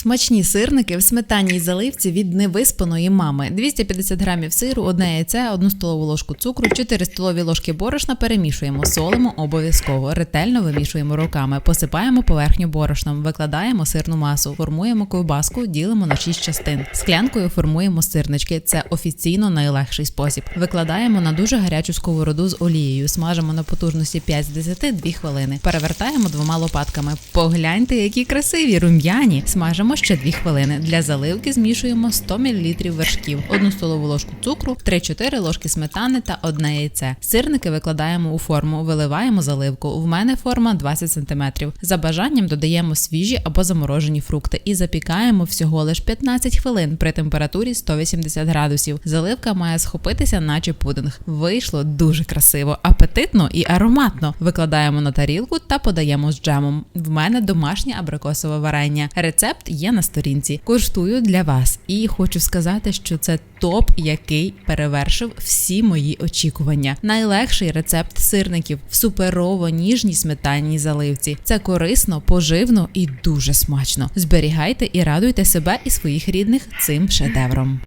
Смачні сирники в сметанній заливці від невиспаної мами. 250 грамів сиру, одне яйце, одну столову ложку цукру, 4 столові ложки борошна перемішуємо, солимо обов'язково. Ретельно вимішуємо руками, посипаємо поверхню борошном, викладаємо сирну масу, формуємо ковбаску, ділимо на 6 частин. Склянкою формуємо сирнички. Це офіційно найлегший спосіб. Викладаємо на дуже гарячу сковороду з олією, смажимо на потужності 5 з 10 2 хвилини. Перевертаємо двома лопатками. Погляньте, які красиві рум'яні. Смажимо ще 2 хвилини. Для заливки змішуємо 100 мл вершків, 1 столову ложку цукру, 3-4 ложки сметани та одне яйце. Сирники викладаємо у форму, виливаємо заливку. В мене форма 20 см. За бажанням додаємо свіжі або заморожені фрукти і запікаємо всього лиш 15 хвилин при температурі 180 градусів. Заливка має схопитися, наче пудинг. Вийшло дуже красиво, апетитно і ароматно. Викладаємо на тарілку та подаємо з джемом. В мене домашнє абрикосове варення. Рецепт є на сторінці. Коштую для вас. І хочу сказати, що це топ, який перевершив всі мої очікування. Найлегший рецепт сирників в суперово ніжній сметанній заливці. Це корисно, поживно і дуже смачно. Зберігайте і радуйте себе і своїх рідних цим шедевром.